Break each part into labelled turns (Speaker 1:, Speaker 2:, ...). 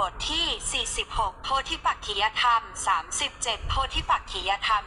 Speaker 1: บทที่ 46 โพธิปักขิยธรรม 37 โพธิปักขิยธรรม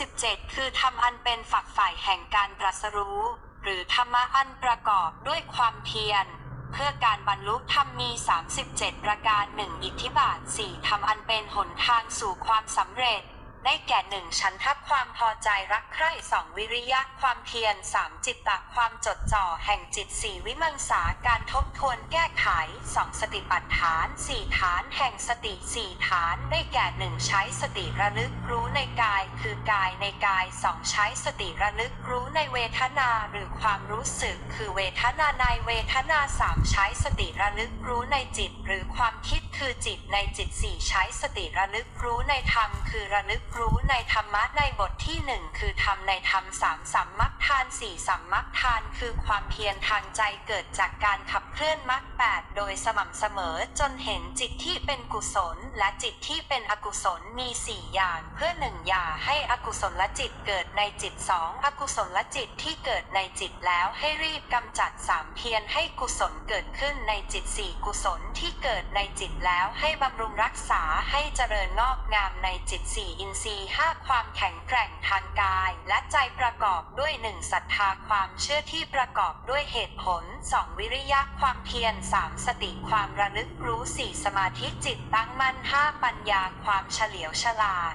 Speaker 1: 37 คือธรรมอันเป็นฝักฝ่ายแห่งการตรัสรู้ หรือธรรมะอันประกอบด้วยความเพียร เพื่อการบรรลุธรรมมี 37 ประการหนึ่งอิทธิบาทสี่ธรรมอันเป็นหนทางสู่ความสำเร็จ ได้แก่หนึ่งฉันทับความพอใจรักใคร่สองวิริยะความเพียรสามจิตตะความจดจ่อแห่งจิตสี่วิมังสาการทบทวนแก้ไขสองสติปัฏฐานสี่ฐานแห่งสติสี่ฐานได้แก่หนึ่งใช้สติระลึกรู้ในกาย คือกายในกายสองใช้สติระลึกรู้ในเวทนาหรือความรู้สึก คือเวทนาในเวทนาสามใช้สติระลึกรู้ในจิต หรือความคิดคือจิตในจิตสี่ใช้สติระลึกรู้ในธรรมคือระลึกรู้ในธรรมะในบทที่หนึ่งคือธรรมในธรรมสามสัมมักทานสี่สัมมักทานคือความเพียรทางใจเกิดจากการขับเคลื่อนมรรคแปดโดยสม่ำเสมอจนเห็นจิตที่เป็นกุศล และจิตที่เป็นอกุศลมีสี่อย่างเพื่อหนึ่งอย่าให้อกุศลจิตเกิดในจิตสองอกุศลจิตที่เกิดในจิตแล้วให้รีบกำจัดสามเพียรให้กุศลเกิดขึ้นในจิตสี่กุศลที่เกิดในจิตแล้วให้บำรุงรักษาให้เจริญงอกงามในจิตสี่อินสี่ห้าความแข็งแกร่งทางกาย และใจประกอบด้วยหนึ่งศรัทธาความเชื่อที่ประกอบด้วยเหตุผลสองวิริยะความเพียรสามสติความระลึกรู้สี่สมาธิจิตตั้งมั่นห้าปัญญาความเฉลียวฉลาด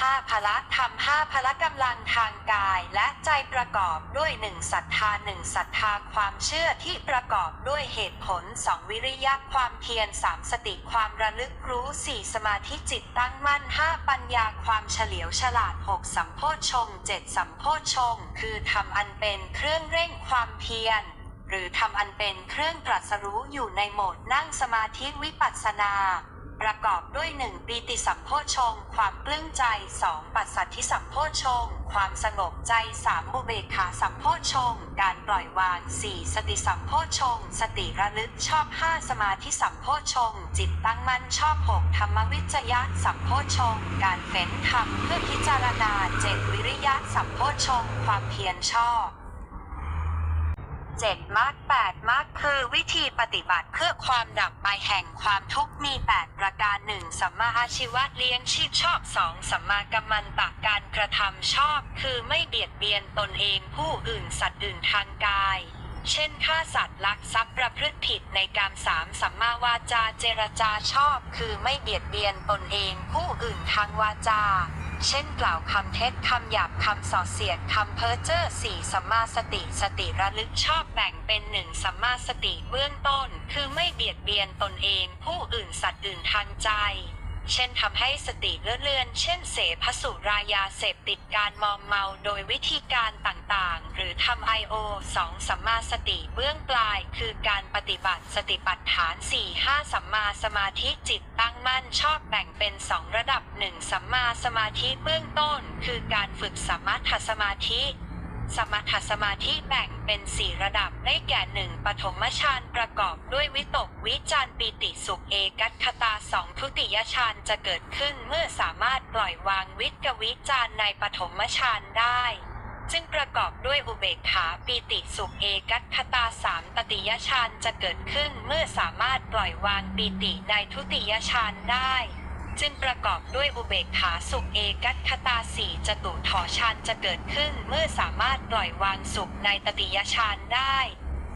Speaker 1: ห้าพละธรรมห้าพละกำลังทางกายและใจประกอบด้วยหนึ่งศรัทธาหนึ่งศรัทธาความเชื่อที่ประกอบด้วยเหตุผลสองวิริยะความเพียรสามสติความระลึกรู้สี่สมาธิจิตตั้งมั่นห้าปัญญาความเฉลียวฉลาดหกสัมโพชฌงค์เจ็ดสัมโพชฌงค์คือทำอันเป็นเครื่องเร่งความเพียรหรือทำอันเป็นเครื่องตรัสรู้อยู่ในโหมดนั่งสมาธิวิปัสสนา ประกอบด้วยหนึ่งปีติสัมโพชง ความปลื้มใจสองปัสสัทธิสัมโพชง ความสงบใจสามอุเบกขาสัมโพชง การปล่อยวางสี่สติสัมโพชง สติระลึกชอบห้าสมาธิสัมโพชง จิตตั้งมั่นชอบหกธรรมวิจยะสัมโพชง การเฟ้นธรรมเพื่อพิจารณาเจ็ดวิริยะสัมโพชง ความเพียรชอบ เจ็ดมรรคแปดมรรคคือวิธีปฏิบัติเพื่อความดับไปแห่งความทุกข์มี 8 ประการหนึ่งสัมมาอาชีวะเลี้ยงชีพชอบสองสัมมากัมมันตะการกระทำชอบ คือไม่เบียดเบียนตนเองผู้อื่นสัตว์อื่นทางกาย เช่นฆ่าสัตว์ลักทรัพย์ประพฤติผิดในการสามสัมมาวาจาเจรจาชอบ คือไม่เบียดเบียนตนเองผู้อื่นทางวาจา เช่นกล่าวคำเท็จคำหยาบคำส่อเสียดคำเพ้อเจ้อสี่สัมมาสติสติระลึกชอบแบ่งเป็นหนึ่งสัมมาสติเบื้องต้น คือไม่เบียดเบียนตนเองผู้อื่นสัตว์อื่นทางใจ เช่นทำให้สติเลื่อนเลือนเช่นเสพสุรายาเสพติดการมอมเมาโดยวิธีการต่างๆ หรือทำไอโอสองสัมมาสติเบื้องปลาย คือการปฏิบัติสติปัฏฐาน 4 5 สัมมาสมาธิจิตตั้งมั่นชอบแบ่งเป็นสองระดับหนึ่งสัมมาสมาธิเบื้องต้น คือการฝึกสมถสมาธิ สมถสมาธิแบ่งเป็นสี่ระดับได้แก่หนึ่งปฐมฌานประกอบด้วยวิตกวิจารปิติสุขเอกัตคตาสองทุติยฌานจะเกิดขึ้นเมื่อสามารถปล่อยวางวิตกวิจารในปฐมฌานได้จึงประกอบด้วยอุเบกขาปีติสุขเอกัตคตาสามตติยฌานจะเกิดขึ้นเมื่อสามารถปล่อยวางปีติในทุติยฌานได้ จึงประกอบด้วยอุเบกขาสุขเอกัตคตาสี่จตุถอฌานจะเกิดขึ้นเมื่อสามารถปล่อยวางสุขในตติยฌานได้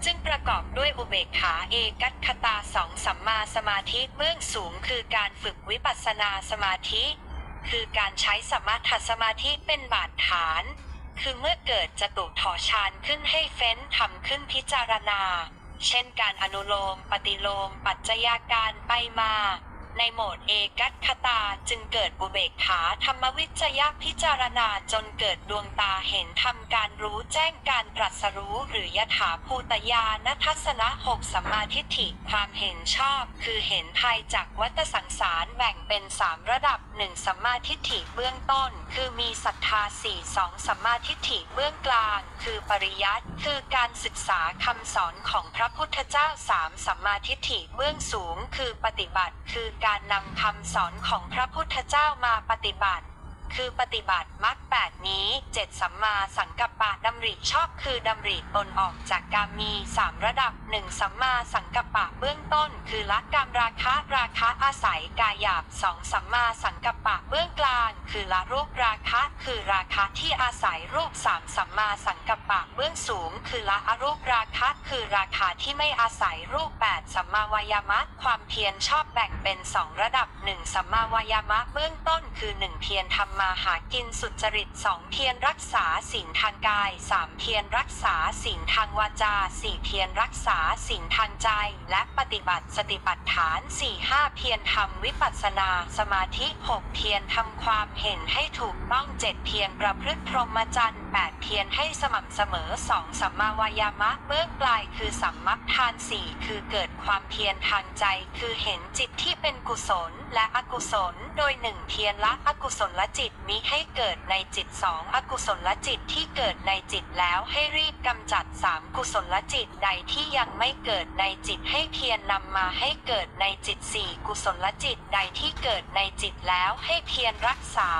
Speaker 1: จึงประกอบด้วยอุเบกขาเอกัตคตาสองสัมมาสมาธิเบื้องสูงคือการฝึกวิปัสสนาสมาธิ คือการใช้สมถสมาธิเป็นบาดฐาน คือเมื่อเกิดจตุถอฌานขึ้นให้เฟ้นทำขึ้นพิจารณา เช่นการอนุโลม ปฏิโลม ปัจจัยาการไปมา ในโหมดเอกัตคตาจึงเกิดอุเบกขาธรรมวิจยพิจารณาจนเกิดดวงตาเห็นทำการรู้แจ้งการตรัสรู้หรือยถาภูตยานทัศนะหกสัมมาทิฏฐิความเห็นชอบ คือเห็นภัยจากวัฏสังสารแบ่งเป็นสามระดับหนึ่งสัมมาทิฏฐิเบื้องต้น คือมีศรัทธาสี่สองสัมมาทิฏฐิเบื้องกลาง คือปริยัติคือการศึกษาคำสอนของพระพุทธเจ้าสามสัมมาทิฏฐิเบื้องสูง คือปฏิบัติคือการนำคำสอนของพระพุทธเจ้ามาปฏิบัติ คือปฏิบัติมรรคแปดนี้เจ็ดสัมมาสังกัปปะดำริชอบคือดำริตนออกจากกามมีสามระดับหนึ่งสัมมาสังกัปปะเบื้องต้น คือละกามราคะราคะอาศัยกายหยาบสองสัมมาสังกัปปะเบื้องกลาง คือละรูปราคะคือราคะที่อาศัยรูปสามสัมมาสังกัปปะเบื้องสูง คือละอรูปราคะคือราคาที่ไม่อาศัยรูปแปดสัมมาวายามะความเพียรชอบแบ่งเป็นสองระดับหนึ่งสัมมาวายามะเบื้องต้นคือหนึ่งเพียรทำมาหากินสุจริตสองเพียรรักษาสิ่งทางกายสามเพียรรักษาสิ่งทางวาจาสี่เพียรรักษาสิ่งทางใจ และปฏิบัติสติปัฏฐานสี่ห้าเพียรทำวิปัสสนาสมาธิหกเพียรทำความเห็นให้ถูกต้องเจ็ดเพียรประพฤติพรหมจรรย์แปดเพียรให้สม่ำเสมอสองสัมมาวายามะเบื้องปลายคือสัมมักทานสี่คือเกิดความเพียรทางใจ คือเห็นจิตที่เป็นกุศลและอกุศล โดยหนึ่งเพียรละอกุศลละจิตมิให้เกิดในจิตสองอกุศลละจิตที่เกิดในจิตแล้วให้รีบกำจัดสามกุศลละจิตใดที่ยังไม่เกิดในจิตให้เพียรนำมาให้เกิดในจิตสี่กุศลละจิตใดที่เกิดในจิตแล้วให้เพียรรักษา